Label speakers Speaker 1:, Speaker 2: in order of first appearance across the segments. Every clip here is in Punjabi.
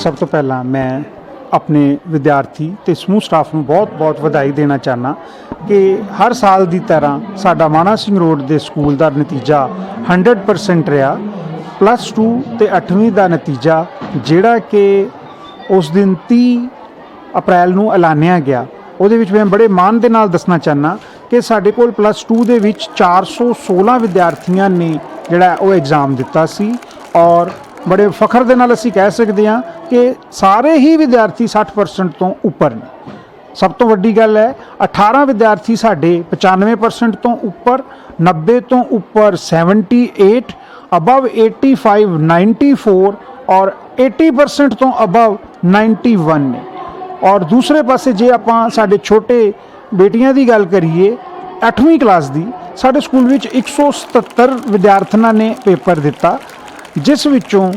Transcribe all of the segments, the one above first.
Speaker 1: ਸਭ ਤੋਂ ਪਹਿਲਾਂ ਮੈਂ ਆਪਣੇ ਵਿਦਿਆਰਥੀ ਤੇ ਸਮੂਹ ਸਟਾਫ ਨੂੰ ਬਹੁਤ-ਬਹੁਤ ਵਧਾਈ ਦੇਣਾ ਚਾਹਨਾ ਕਿ ਹਰ ਸਾਲ ਦੀ ਤਰ੍ਹਾਂ ਸਾਡਾ ਮਾਣਾ ਸਿੰਘ ਰੋਡ ਦੇ ਸਕੂਲ ਦਾ ਨਤੀਜਾ 100% ਰਿਹਾ। ਪਲੱਸ 2 ਤੇ 8ਵੀਂ ਦਾ ਨਤੀਜਾ, ਜਿਹੜਾ ਕਿ ਉਸ ਦਿਨ 30 ਅਪ੍ਰੈਲ ਨੂੰ ਐਲਾਨਿਆ ਗਿਆ। ਉਹਦੇ ਵਿੱਚ ਮੈਂ ਬੜੇ ਮਾਣ ਦੇ ਨਾਲ ਦੱਸਣਾ ਚਾਹਨਾ ਕਿ ਸਾਡੇ ਕੋਲ ਪਲੱਸ 2 ਦੇ ਵਿੱਚ 416 ਵਿਦਿਆਰਥੀਆਂ ਨੇ ਜਿਹੜਾ ਉਹ ਐਗਜ਼ਾਮ ਦਿੱਤਾ ਸੀ ਔਰ ਬੜੇ ਫਖਰ ਦੇ ਨਾਲ ਅਸੀਂ ਕਹਿ ਸਕਦੇ ਹਾਂ ਕਿ ਸਾਰੇ ਹੀ ਵਿਦਿਆਰਥੀ 60% ਤੋਂ ਉੱਪਰ ਨੇ। ਸਭ ਤੋਂ ਵੱਡੀ ਗੱਲ ਹੈ 18 ਵਿਦਿਆਰਥੀ ਸਾਡੇ 95% ਤੋਂ ਉੱਪਰ 90 ਤੋਂ ਉੱਪਰ 78 ਅਬਵ 85 94 ਔਰ 80% ਤੋਂ ਅਬਵ 91 ਨੇ। ਔਰ ਦੂਸਰੇ ਪਾਸੇ ਜੇ ਆਪਾਂ ਸਾਡੇ ਛੋਟੇ ਬੇਟੀਆਂ ਦੀ ਗੱਲ ਕਰੀਏ 8ਵੀਂ ਕਲਾਸ ਦੀ, ਸਾਡੇ ਸਕੂਲ ਵਿੱਚ 177 ਵਿਦਿਆਰਥਣਾਂ ਨੇ ਪੇਪਰ ਦਿੱਤਾ। ਜਿਸ ਵਿੱਚੋਂ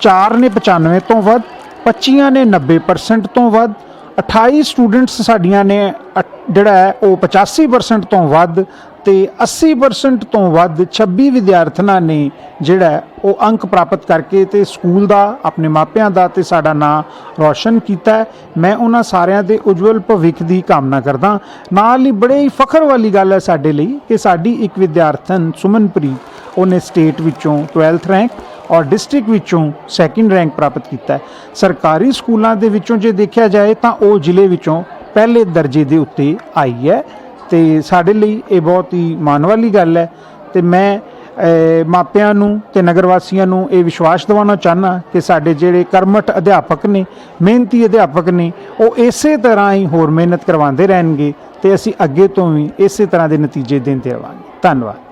Speaker 1: 4 ਨੇ 95 ਤੋਂ ਵੱਧ 25 ਨੇ 90% ਤੋਂ ਵੱਧ 28 ਸਟੂਡੈਂਟਸ ਸਾਡੀਆਂ ਨੇ ਅ- ਜਿਹੜਾ ਹੈ, ਉਹ 85% ਤੋਂ ਵੱਧ ਤੇ 80% ਤੋਂ ਵੱਧ 26 ਵਿਦਿਆਰਥਣਾਂ ਨੇ ਜਿਹੜਾ ਉਹ ਅੰਕ ਪ੍ਰਾਪਤ ਕਰਕੇ ਤੇ ਸਕੂਲ ਦਾ, ਆਪਣੇ ਮਾਪਿਆਂ ਦਾ ਤੇ ਸਾਡਾ ਨਾਂ ਰੌਸ਼ਨ ਕੀਤਾ ਮੈਂ ਉਹਨਾਂ ਸਾਰਿਆਂ ਦੇ ਉਜਵਲ ਭਵਿੱਖ ਦੀ ਕਾਮਨਾ ਕਰਦਾ ਨਾਲ ਹੀ ਬੜੇ ਹੀ ਫਖਰ ਵਾਲੀ ਗੱਲ ਹੈ ਸਾਡੇ ਲਈ ਕਿ ਸਾਡੀ ਇੱਕ ਵਿਦਿਆਰਥਣ ਸੁਮਨਪ੍ਰੀਤ, ਉਹਨੇ ਸਟੇਟ ਵਿੱਚੋਂ 12th ਰੈਂਕ ਔਰ ਡਿਸਟ੍ਰਿਕਟ ਵਿੱਚੋਂ ਸੈਕਿੰਡ ਰੈਂਕ ਪ੍ਰਾਪਤ ਕੀਤਾ ਹੈ। ਸਰਕਾਰੀ ਸਕੂਲਾਂ ਦੇ ਵਿੱਚੋਂ ਜੇ ਦੇਖਿਆ ਜਾਏ ਤਾਂ ਉਹ ਜ਼ਿਲ੍ਹੇ ਵਿੱਚੋਂ ਪਹਿਲੇ ਦਰਜੇ ਦੇ ਉੱਤੇ ਆਈ ਹੈ। ਤੇ ਸਾਡੇ ਲਈ ਇਹ ਬਹੁਤ ਹੀ ਮਾਣ ਵਾਲੀ ਗੱਲ ਹੈ। ਤੇ ਮੈਂ ਮਾਪਿਆਂ ਨੂੰ ਤੇ ਨਗਰ ਵਾਸੀਆਂ ਨੂੰ ਇਹ ਵਿਸ਼ਵਾਸ ਦਿਵਾਉਣਾ ਚਾਹਨਾ ਕਿ ਸਾਡੇ ਜਿਹੜੇ ਕਰਮਠ ਅਧਿਆਪਕ ਨੇ, ਮਿਹਨਤੀ ਅਧਿਆਪਕ ਨੇ, ਉਹ ਇਸੇ ਤਰ੍ਹਾਂ ਹੀ ਹੋਰ ਮਿਹਨਤ ਕਰਵਾਉਂਦੇ ਰਹਿਣਗੇ ਤੇ ਅਸੀਂ ਅੱਗੇ ਤੋਂ ਵੀ ਇਸੇ ਤਰ੍ਹਾਂ ਦੇ ਨਤੀਜੇ ਦਿੰਦੇ ਰਹਾਂਗੇ ਧੰਨਵਾਦ।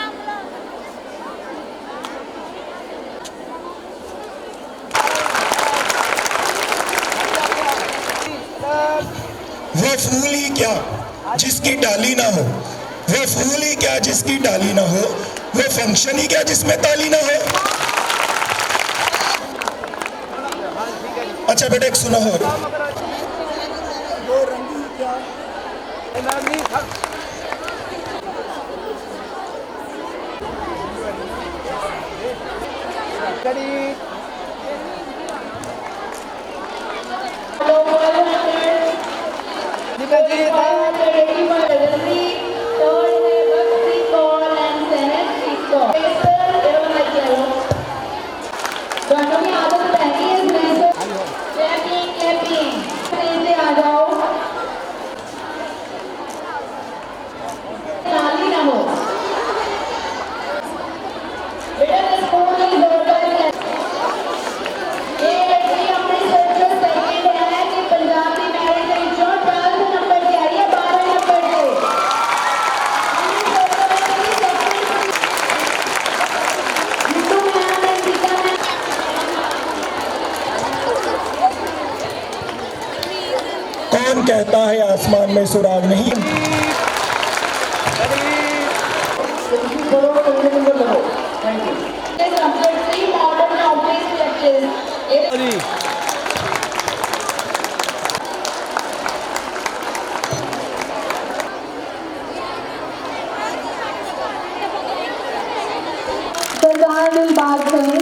Speaker 2: वह फूल ही क्या जिसकी डाली ना हो? वह फूल ही क्या जिसकी डाली ना हो? वह फ़ंक्शन ही क्या जिसमें ताली ना हो? अच्छा बेटा एक सुना हो
Speaker 3: Yeah.
Speaker 2: कौन कहता है आसमान में सुराग नहीं?
Speaker 3: बात subject